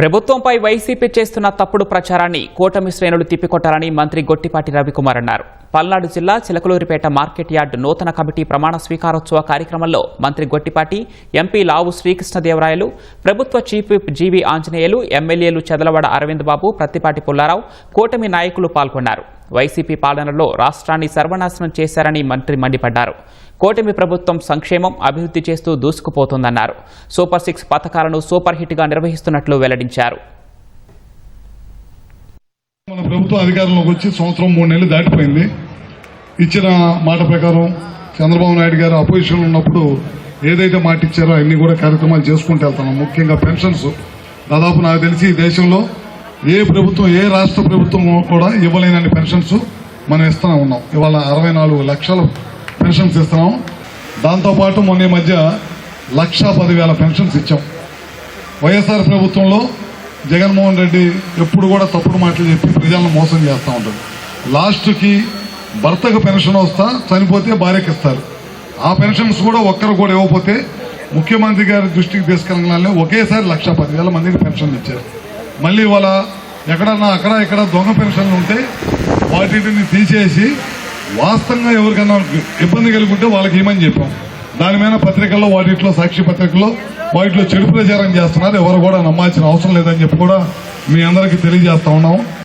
ప్రభుత్వంపై వైసీపీ చేస్తున్న తప్పుడు ప్రచారాన్ని కూటమి శ్రేణులు తిప్పికొట్టాలని మంత్రి గొట్టిపాటి రవికుమార్ అన్నారు. పల్నాడు జిల్లా చిలకలూరిపేట మార్కెట్ యార్డ్ నూతన కమిటీ ప్రమాణ స్వీకారోత్సవ కార్యక్రమంలో మంత్రి గొట్టిపాటి ఎంపీ లావు శ్రీకృష్ణదేవరాయలు ప్రభుత్వ చీఫ్ విప్ జీవీ ఆంజనేయులు ఎమ్మెల్యేలు చెదలవాడ అరవింద్ బాబు ప్రత్తిపాటి పుల్లారావు కూటమి నాయకులు పాల్గొన్నారు. వైసీపీ పాలనలో రాష్ట్రాన్ని సర్వనాశనం చేశారని మంత్రి మండిపడ్డారు. కూటమి ప్రభుత్వం సంక్షేమం అభివృద్ధి చేస్తూ దూసుకుపోతోందన్నారు. సూపర్ సిక్స్ పథకాలను సూపర్ హిట్గా నిర్వహిస్తున్నట్లు వెల్లడించారు. మన ప్రభుత్వం అధికారంలోకి వచ్చి సంవత్సరం మూడు నెలలు దాటిపోయింది. ఇచ్చిన మాట ప్రకారం చంద్రబాబు నాయుడు గారు అపోజిషన్ ఉన్నప్పుడు ఏదైతే మాట ఇచ్చారో అన్ని కూడా కార్యక్రమాలు చేసుకుంటూ వెళ్తున్నాం. ముఖ్యంగా పెన్షన్స్. దాదాపు నాకు తెలిసి దేశంలో ఏ ప్రభుత్వం ఏ రాష్ట్ర ప్రభుత్వం కూడా ఇవ్వలేనని పెన్షన్స్ మనం ఇస్తూనే ఉన్నాం. ఇవాళ అరవై నాలుగు లక్షల పెన్షన్స్ ఇస్తున్నాం. దాంతోపాటు మొన్న ఈ మధ్య లక్ష పదివేల పెన్షన్స్ ఇచ్చాం. వైఎస్ఆర్ ప్రభుత్వంలో జగన్మోహన్ రెడ్డి ఎప్పుడు కూడా తప్పుడు మాటలు చెప్పి ప్రజలను మోసం చేస్తూ ఉంటాడు. లాస్ట్కి భర్తకు పెన్షన్ వస్తా చనిపోతే భార్యకి ఇస్తారు. ఆ పెన్షన్స్ కూడా ఒక్కరు కూడా ఇవ్వకపోతే ముఖ్యమంత్రి గారి దృష్టికి తీసుకెళ్ళగానే ఒకేసారి లక్ష పదివేల మందికి పెన్షన్ ఇచ్చారు. మళ్ళీ వాళ్ళ ఎక్కడన్నా అక్కడ ఇక్కడ దొంగ పెన్షన్లు ఉంటే వాటిని తీసేసి వాస్తవంగా ఎవరికన్నా ఇబ్బంది కలుగుంటే వాళ్ళకి ఏమని చెప్పాం? దాని మీద పత్రికల్లో వాటిట్లో సాక్షి పత్రికల్లో వాటిలో చెడు ప్రచారం చేస్తున్నారు. ఎవరు కూడా నమ్మాల్సిన అవసరం లేదని చెప్పి కూడా మీ అందరికీ తెలియజేస్తా ఉన్నాం.